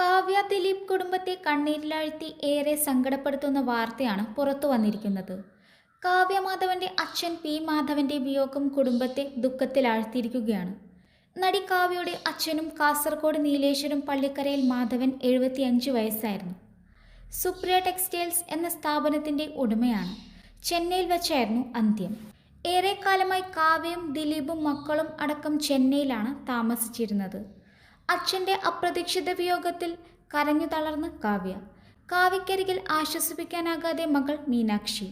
കാവ്യ ദിലീപ് കുടുംബത്തെ കണ്ണീരിലാഴ്ത്തി ഏറെ സങ്കടപ്പെടുത്തുന്ന വാർത്തയാണ് പുറത്തു വന്നിരിക്കുന്നത്. കാവ്യ മാധവന്റെ അച്ഛൻ പി മാധവന്റെ വിയോഗം കുടുംബത്തെ ദുഃഖത്തിലാഴ്ത്തിയിരിക്കുകയാണ്. നടി കാവ്യയുടെ അച്ഛനും കാസർഗോഡ് നീലേശ്വരം പള്ളിക്കരയിൽ മാധവൻ എഴുപത്തിയഞ്ച് വയസ്സായിരുന്നു. സുപ്രിയ ടെക്സ്റ്റൈൽസ് എന്ന സ്ഥാപനത്തിന്റെ ഉടമയാണ്. ചെന്നൈയിൽ വെച്ചായിരുന്നു അന്ത്യം. ഏറെക്കാലമായി കാവ്യയും ദിലീപും മക്കളും അടക്കം ചെന്നൈയിലാണ് താമസിച്ചിരുന്നത്. അച്ഛന്റെ അപ്രതീക്ഷിത വിയോഗത്തിൽ കരഞ്ഞു തളർന്ന് കാവ്യ. കാവ്യക്കരികിൽ ആശ്വസിപ്പിക്കാനാകാതെ മകൾ മീനാക്ഷി.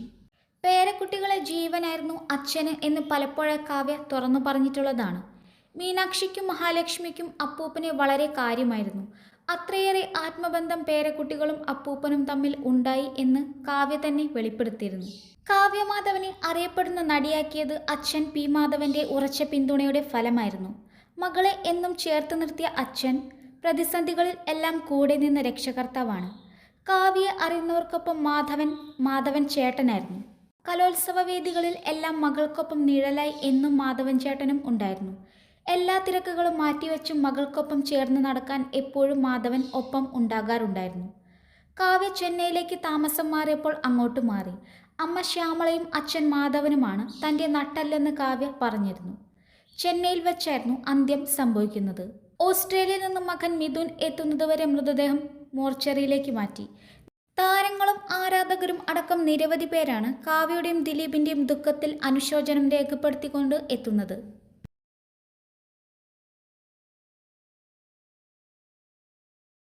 പേരക്കുട്ടികളെ ജീവനായിരുന്നു അച്ഛന് എന്ന് പലപ്പോഴും കാവ്യ തുറന്നു പറഞ്ഞിട്ടുള്ളതാണ്. മീനാക്ഷിക്കും മഹാലക്ഷ്മിക്കും അപ്പൂപ്പനെ വളരെ കാര്യമായിരുന്നു. അത്രയേറെ ആത്മബന്ധം പേരക്കുട്ടികളും അപ്പൂപ്പനും തമ്മിൽ ഉണ്ടായി എന്ന് കാവ്യ തന്നെ വെളിപ്പെടുത്തിയിരുന്നു. കാവ്യമാധവനെ അറിയപ്പെടുന്ന നടിയാക്കിയത് അച്ഛൻ പി മാധവന്റെ ഉറച്ച പിന്തുണയുടെ ഫലമായിരുന്നു. മകളെ എന്നും ചേർത്ത് നിർത്തിയ അച്ഛൻ പ്രതിസന്ധികളിൽ എല്ലാം കൂടെ നിന്ന രക്ഷകർത്താവാണ്. കാവ്യെ അറിയുന്നവർക്കൊപ്പം മാധവൻ മാധവൻ ചേട്ടനായിരുന്നു. കലോത്സവ വേദികളിൽ എല്ലാം മകൾക്കൊപ്പം നിഴലായി എന്നും മാധവൻ ചേട്ടനും ഉണ്ടായിരുന്നു. എല്ലാ തിരക്കുകളും മാറ്റിവെച്ചും മകൾക്കൊപ്പം ചേർന്ന് നടക്കാൻ എപ്പോഴും മാധവൻ ഒപ്പം ഉണ്ടാകാറുണ്ടായിരുന്നു. കാവ്യ ചെന്നൈയിലേക്ക് താമസം മാറിയപ്പോൾ അങ്ങോട്ട് മാറി. അമ്മ ശ്യാമളയും അച്ഛൻ മാധവനുമാണ് തന്റെ നട്ടല്ലെന്ന് കാവ്യ പറഞ്ഞിരുന്നു. ചെന്നൈയിൽ വെച്ചായിരുന്നു അന്ത്യം സംഭവിക്കുന്നത്. ഓസ്ട്രേലിയയിൽ നിന്നും മകൻ മിഥുൻ എത്തുന്നതുവരെ മൃതദേഹം മോർച്ചറിയിലേക്ക് മാറ്റി. താരങ്ങളും ആരാധകരും അടക്കം നിരവധി പേരാണ് കാവ്യയുടെയും ദിലീപിന്റെയും ദുഃഖത്തിൽ അനുശോചനം രേഖപ്പെടുത്തിക്കൊണ്ട് എത്തുന്നത്.